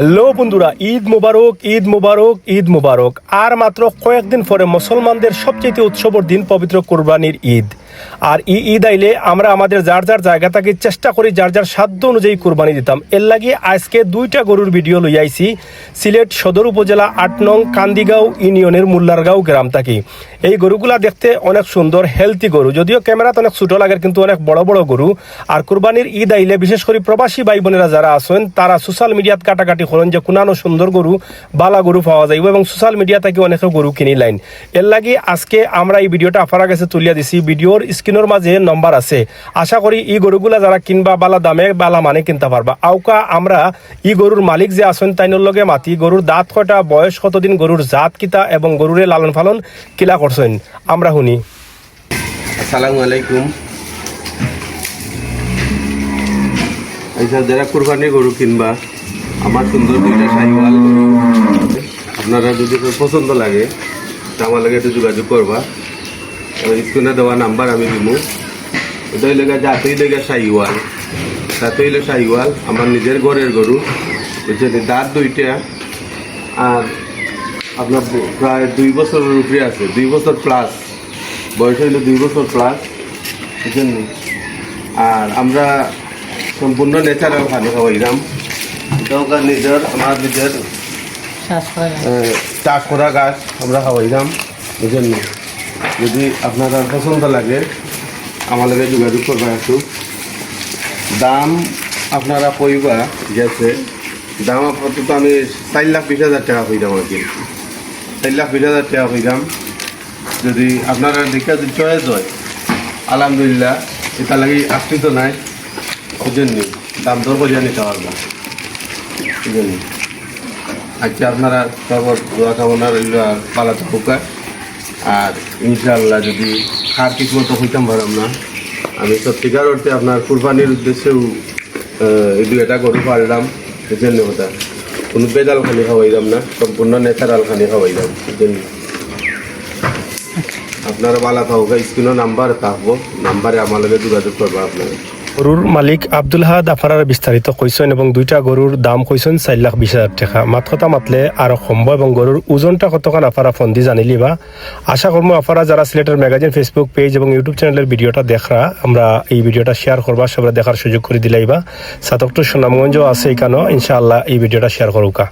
Hello বন্ধুরা, ঈদ মোবারক, ঈদ মুবারক ঈদ মুবারক। আর মাত্র কয়েকদিন পরে মুসলমানদের সবচেয়ে উৎসবের দিন পবিত্র কোরবানির ঈদ। আর এই ঈদ আইলে আমরা আমাদের যার যার জায়গা থেকে চেষ্টা করি যার যার সাধ্য অনুযায়ী কোরবানি দিতাম। এর লাগে আজকে দুইটা গরুর ভিডিও লই আইছি। সিলেট সদর উপজেলা আট নং কান্দিগাঁও ইউনিয়নের মুল্লারগাঁও গ্রাম থাকি। এই গরুগুলা দেখতে অনেক সুন্দর হেলদি গরু। যদিও ক্যামেরাতে অনেক ছোটো লাগে, কিন্তু অনেক বড় বড় গরু। আর কোরবানির ঈদ আইলে বিশেষ করে প্রবাসী ভাই বোনেরা যারা আছেন, তারা সোশ্যাল মিডিয়াত কাটাকাটি করেন যে কোনানো সুন্দর গরু, বালা গরু পাওয়া যাইব এবং সোশ্যাল মিডিয়া থেকে অনেকে গরু কিনি লাইন এর লাগি আজকে আমরা এই ভিডিওটা আপনার কাছে তুলিয়া দিছি। ভিডিওর স্ক্রিনের মাঝে নম্বর আছে। আশা করি এই গরুগুলা যারা কিনবা বালা দামে, বালা মানে কিনতে পারবা। আউকা, আমরা ই গরুর মালিক যে আছেন তাইনোর লগে মাতি। গরুর দাঁত কটা বয়স কতদিন, গরুর জাত কিতা এবং গরুরে লালন পালন কিলা করছেন, আমরা শুনি। আসসালামু আলাইকুম। আচ্ছা যারা কোরবানি গরু কিনবা আমার সুন্দর দুইটা গরু আপনারা যদি পছন্দ লাগে, তা আমার লাগে একটু যোগাযোগ করবা। স্ক্রিনে দেওয়া নাম্বার আমি দিব ওটাই লেগে যাতেই লেগে সাইওয়াল। তাতেই লেগে সাইওয়াল, আমার নিজের ঘরের গরু। বুঝছেন দাঁত দুইটা। আর আপনার প্রায় দুই বছরের উপরে আছে। দুই বছর প্লাস বয়স হইল দুই বছর প্লাস বুঝছেন আর আমরা সম্পূর্ণ ন্যাচারাল খানি খাওয়াইলাম। এটাও নিজের আমার নিজের চাষ করা গাছ আমরা খাওয়াইলাম বুঝলেন নি? যদি আপনার পছন্দ লাগে আমার লাগে যোগাযোগ করবা একটু। দাম আপনারা কইবা গেছে। দাম আপাতত আমি চার লাখ বিশ হাজার টাকা কইলাম আর কি চার লাখ বিশ হাজার টাকা কইলাম যদি আপনারা দেখে যদি চয়েস হয় আলহামদুলিল্লাহ এটা লাগি আশ্রিত নাই ওই জন্য দাম দর বজায় নিতে পারবা। আচ্ছা আপনারা সবার দোয়া কামনা রইল আর পালাতে পোকা আর ইনশাআল্লাহ যদি খার ঠিক মতো হইতাম পারলাম না আমি সত্যিকার অর্থে আপনার কুরবানির উদ্দেশ্যেও দু এটা গরু পারলাম বুঝলেন না কথা। কোনো বেজাল খানি খাওয়াইলাম না সম্পূর্ণ ন্যাচারাল খানি খাওয়াইলাম। বুঝলেন আপনারা বালা থাকুক স্ক্রিনও নাম্বার থাকব। নাম্বারে আমার যোগাযোগ করব আপনারা। গরুর মালিক আব্দুল হাদ আফারার বিস্তারিত কইছেন এবং দুইটা গরুর দাম কইছেন চার লাখ বিশ হাজার টাকা। মাত কথা মাতলে আরও সম্ভব এবং গরুর ওজনটা কতক্ষণ আফারা ফোন দিয়ে জানিলি বা? আশা করব আফারা যারা সিলেটের ম্যাগাজিন ফেসবুক পেজ এবং ইউটিউব চ্যানেলের ভিডিওটা দেখরা আমরা এই ভিডিওটা শেয়ার করবা সবাই দেখার সুযোগ করে দিলাইবা সাতকটু সুনামগঞ্জ আছে এখানেও ইনশাআল্লাহ এই ভিডিওটা শেয়ার করুকা